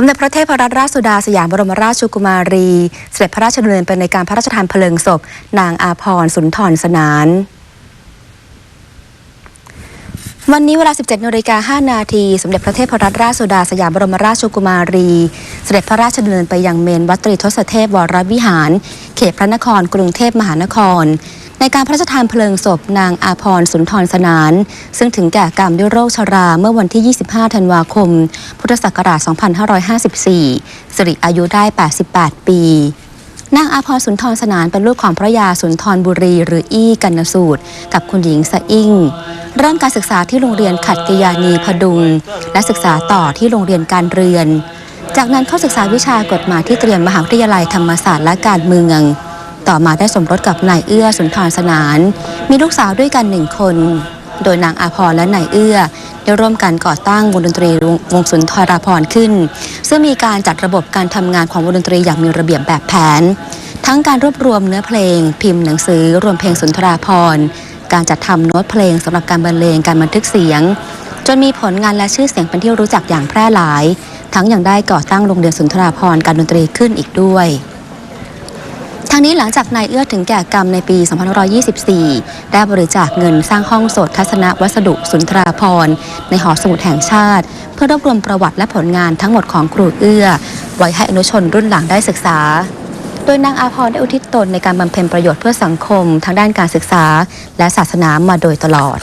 สมเด็จพระเทพรัตนราชสุดาสยามบรมราชกุมารี เสด็จพระราชดำเนินไปในการพระราชทานเพลิงศพ นางอาพรสุนทรสนาน วันนี้เวลา 17นาฬิกา5นาที สมเด็จพระเทพรัตนราชสุดาสยามบรมราชกุมารี เสด็จพระราชดำเนินไปยังเมนวัดตรีทศเทพวรวิหาร เขตพระนครกรุงเทพมหานคร ในการพระราชทานเพลิงศพนางอาพรสุนทรสนาน ซึ่งถึงแก่กรรมด้วยโรคชราเมื่อวันที่ 25 ธันวาคม พุทธศักราช 2554 สิริอายุได้ 88 ปีนางอาพรสุนทรสนานเป็นลูกของพระยาสุนทรบุรีหรืออี้กันนสูตร กับคุณหญิงสะอิ่ง เริ่มการศึกษาที่โรงเรียนขัตติยานีพดุง และศึกษาต่อที่โรงเรียนการเรือนจากนั้นเข้าศึกษาวิชากฎหมายที่เตรียมมหาวิทยาลัยธรรมศาสตร์และการเมือง ต่อมาได้สมรสกับนายเอื้อสุนทรสนาน มีลูกสาวด้วยกันหนึ่งคน โดยนางอาพรและนายเอื้อ ได้ร่วมกันก่อตั้งวงดนตรีวงสุนทราพรขึ้น ซึ่งมีการจัดระบบการทำงานของวงดนตรีอย่างมีระเบียบแบบแผน ทั้งการรวบรวมเนื้อเพลง พิมพ์หนังสือ รวมเพลงสุนทราพรการจัดทำโน้ตเพลงสำหรับการบรรเลงการบันทึกเสียง จนมีผลงานและชื่อเสียงเป็นที่รู้จักอย่างแพร่หลาย ทั้งยังได้ก่อตั้งโรงเรียนสุนทราพรการดนตรีขึ้นอีกด้วย ทางนี้หลังจากนายเอื้อถึงแก่กรรมในปี 2524 ได้บริจาคเงินสร้างห้องสดทัศนวัสดุสุนทราพรในหอสมุดแห่งชาติ เพื่อรวบรวมประวัติและผลงานทั้งหมดของครูเอื้อ ไว้ให้อนุชนรุ่นหลังได้ศึกษา โดยนางอาพรได้อุทิศตนในการบำเพ็ญประโยชน์เพื่อสังคม ทางด้านการศึกษา และศาสนามาโดยตลอด